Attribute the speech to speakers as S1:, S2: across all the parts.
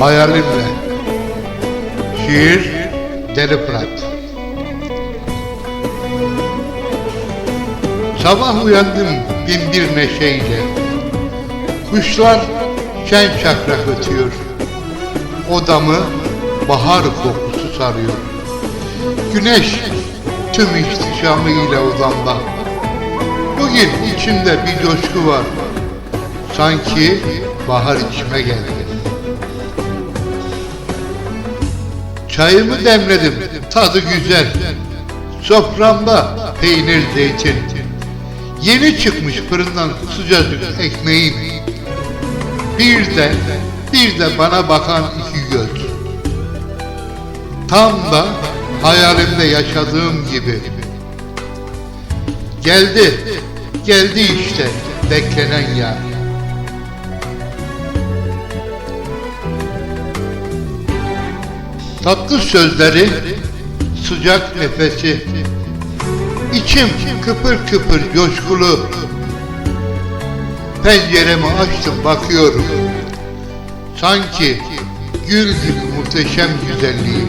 S1: Hayalimle. Şiir Deli Fırat. Sabah uyandım bin bir neşeyle. Kuşlar şen şakrak ötüyor. Odamı bahar kokusu sarıyor. Güneş tüm ihtişamıyla odamda. Bugün içimde bir coşku var. Sanki bahar içime geldi. Çayımı demledim, tadı güzel. Soframda peynir, zeytin. Yeni çıkmış fırından sıcacık ekmeğim. Bir de, bir de bana bakan iki göz. Tam da hayalimde yaşadığım gibi. Geldi, geldi işte beklenen yer. Tatlı sözleri, sıcak nefesi, içim kıpır kıpır coşkulu. Penceremi açtım bakıyorum. Sanki gül gibi muhteşem güzelliği.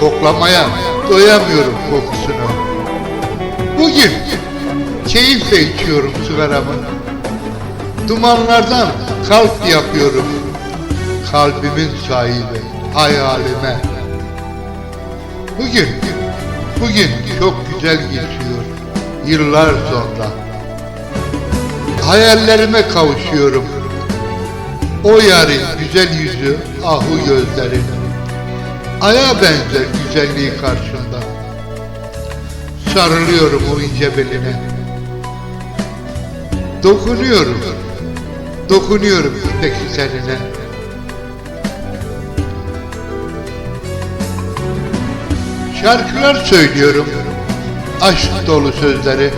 S1: Koklamaya doyamıyorum kokusunu. Bugün keyifle içiyorum sigaramı. Dumanlardan kalp yapıyorum. Kalbimin sahibi, hayalime. Bugün, bugün çok güzel geçiyor. Yıllar sonra. Hayallerime kavuşuyorum. O yarın güzel yüzü, ahu gözleri. Aya benzer güzelliği karşımda. Sarılıyorum o ince beline. Dokunuyorum. Dokunuyorum ipek tenine. Şarkılar söylüyorum. Aşk dolu sözleri.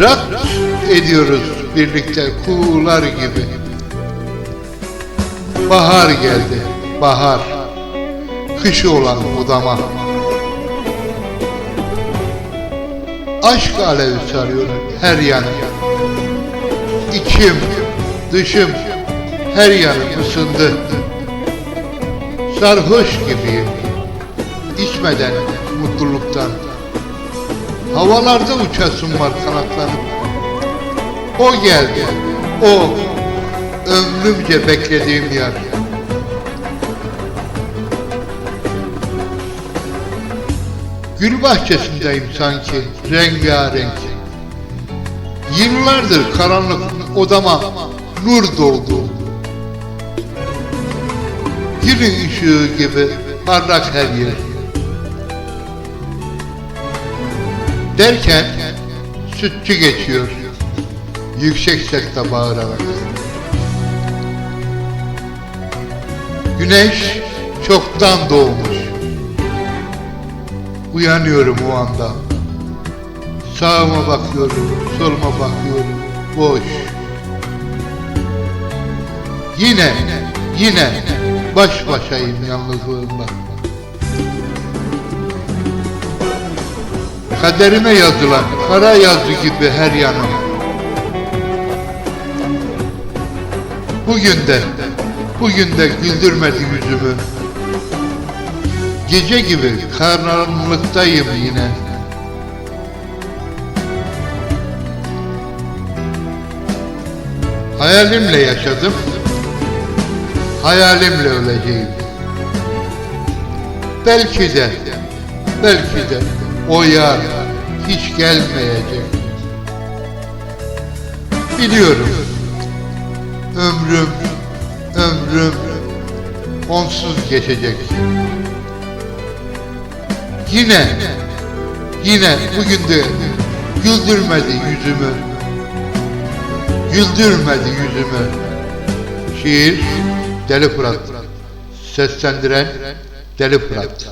S1: Raks ediyoruz birlikte kuğular gibi. Bahar geldi, bahar. Kışı olan odama. Aşk alevi sarıyor her yanı. İçim, dışım, her yanım ısındı. Sarhoş gibiyim içmeden mutluluktan. Havalarda uçasım var kanatlanıp. O geldi, o ömrümce beklediğim yer. Gül bahçesindeyim sanki rengarenk. Yıllardır karanlık odama nur doldu. Günün ışığı gibi parlak her yer. Derken sütçü geçiyor. Yüksek sesle bağırarak. Güneş çoktan doğmuş. Uyanıyorum o anda. Sağıma bakıyorum, soluma bakıyorum. Boş. Yine, yine baş başayım yalnızlığımla. Kaderime yazılan kara yazı gibi her yanım. Bugün de, bugün de güldürmedi yüzümü. Gece gibi karanlıktayım yine. Hayalimle yaşadım, hayalimle öleceğim. Belki de, belki de o yar hiç gelmeyecek. Biliyorum, ömrüm, ömrüm onsuz geçecek. Yine, yine bugün de güldürmedi yüzümü. Güldürmedi yüzümü. Şiir Deli Fırat. Seslendiren Deli Fırat.